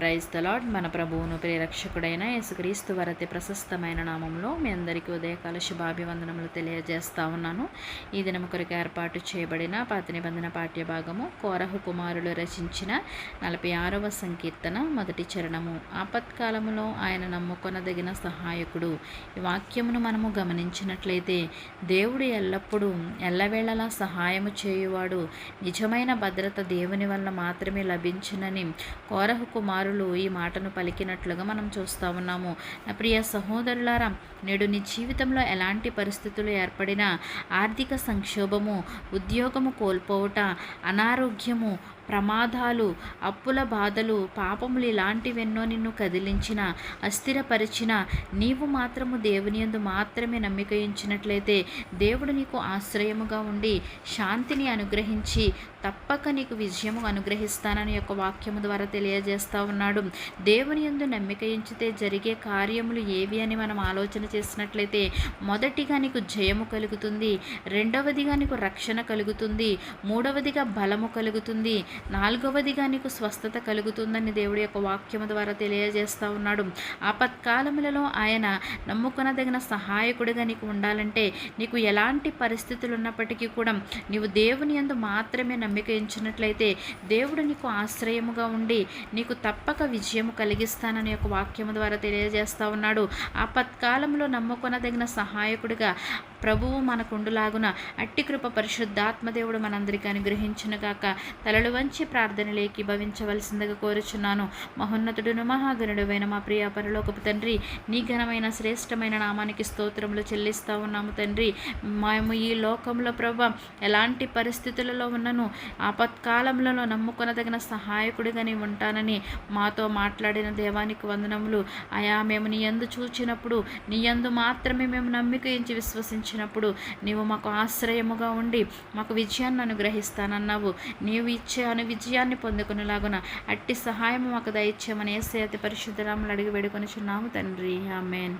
Praise the lord మన ప్రభువును ప్రేరక్షకుడైన యేసుక్రీస్తు వరతి ప్రశస్తమైన నామంలో మీ అందరికీ ఉదయకాల శుభాభివందనములు తెలియజేస్తా ఉన్నాను. ఈ దినము కొరకు ఏర్పాటు చేయబడిన పాత నిబంధన పాఠ్య భాగము కోరహు కుమారులు రచించిన నలభై ఆరవ సంకీర్తన మొదటి చరణము. ఆపత్కాలములో ఆయన నమ్ముకొనదగిన సహాయకుడు. ఈ వాక్యమును మనము గమనించినట్లయితే దేవుడు ఎల్లప్పుడూ ఎల్లవేళలా సహాయము చేయువాడు. నిజమైన భద్రత దేవుని వల్ల మాత్రమే లభించునని కోరహు సహోదరులు ఈ మాటను పలికినట్లుగా మనం చూస్తూ ఉన్నాము. నా ప్రియ సహోదరులారా నేడు నీ జీవితంలో ఎలాంటి పరిస్థితులు ఏర్పడినా ఆర్థిక సంక్షోభము ఉద్యోగము కోల్పోవట అనారోగ్యము ప్రమాదాలు అప్పుల బాధలు పాపములు ఇలాంటివెన్నో నిన్ను కదిలించిన అస్థిరపరిచిన నీవు మాత్రము దేవుని యందు మాత్రమే నమ్మిక ఉంచినట్లయితే దేవుడు నీకు ఆశ్రయముగా ఉండి శాంతిని అనుగ్రహించి తప్పక నీకు విజయము అనుగ్రహిస్తానని యొక్క వాక్యము ద్వారా తెలియజేస్తూ ఉన్నాడు. దేవుని యందు నమ్మిక ఉంచితే జరిగే కార్యములు ఏవి అని మనం ఆలోచన చేసినట్లయితే మొదటిగా నీకు జయము కలుగుతుంది రెండవదిగా నీకు రక్షణ కలుగుతుంది మూడవదిగా బలము కలుగుతుంది నాలుగవదిగా నీకు స్వస్థత కలుగుతుందని దేవుడి యొక్క వాక్యము ద్వారా తెలియజేస్తూ ఉన్నాడు. ఆపత్కాలములలో ఆయన నమ్ముకొనదగిన సహాయకుడిగా నీకు ఉండాలంటే నీకు ఎలాంటి పరిస్థితులు ఉన్నప్పటికీ కూడా నీవు దేవుని యందు మాత్రమే నమ్మిక ఉంచినట్లయితే దేవుడు నీకు ఆశ్రయముగా ఉండి నీకు తప్పక విజయము కలిగిస్తానని యొక్క వాక్యము ద్వారా తెలియజేస్తూ ఉన్నాడు. ఆపత్కాలంలో నమ్ముకొనదగిన సహాయకుడిగా ప్రభువు మనకుండులాగున అట్టి కృప పరిశుద్ధాత్మదేవుడు మనందరికీ అనుగ్రహించిన గాక తలలు మంచి ప్రార్థనలేకి భవించవలసిందిగా కోరుచున్నాను. మహోన్నతుడును మహాగణుడువైన మా ప్రియ పరలోకపు తండ్రి నీ ఘనమైన శ్రేష్టమైన నామానికి స్తోత్రములు చెల్లిస్తూ ఉన్నాము తండ్రి. మేము ఈ లోకంలో ప్రభ ఎలాంటి పరిస్థితులలో ఉన్నను ఆపత్కాలంలో నమ్ముకొనదగిన సహాయకుడిగా నీ ఉంటానని మాతో మాట్లాడిన దేవానికి వందనములు. అయా మేము నీ యందు చూచినప్పుడు నీ యందు మాత్రమే మేము నమ్మిక ఎంచి విశ్వసించినప్పుడు నీవు మాకు ఆశ్రయముగా ఉండి మాకు విజయాన్ని అనుగ్రహిస్తానన్నావు. నీవు ఇచ్చే అను విజయాన్ని పొందుకునేలాగున అట్టి సహాయం మాకు దయచేయమని ఏసే అతి పరిశుద్ధరాములు అడిగి వేడుకొని చున్నాము తండ్రి. ఆమెన్.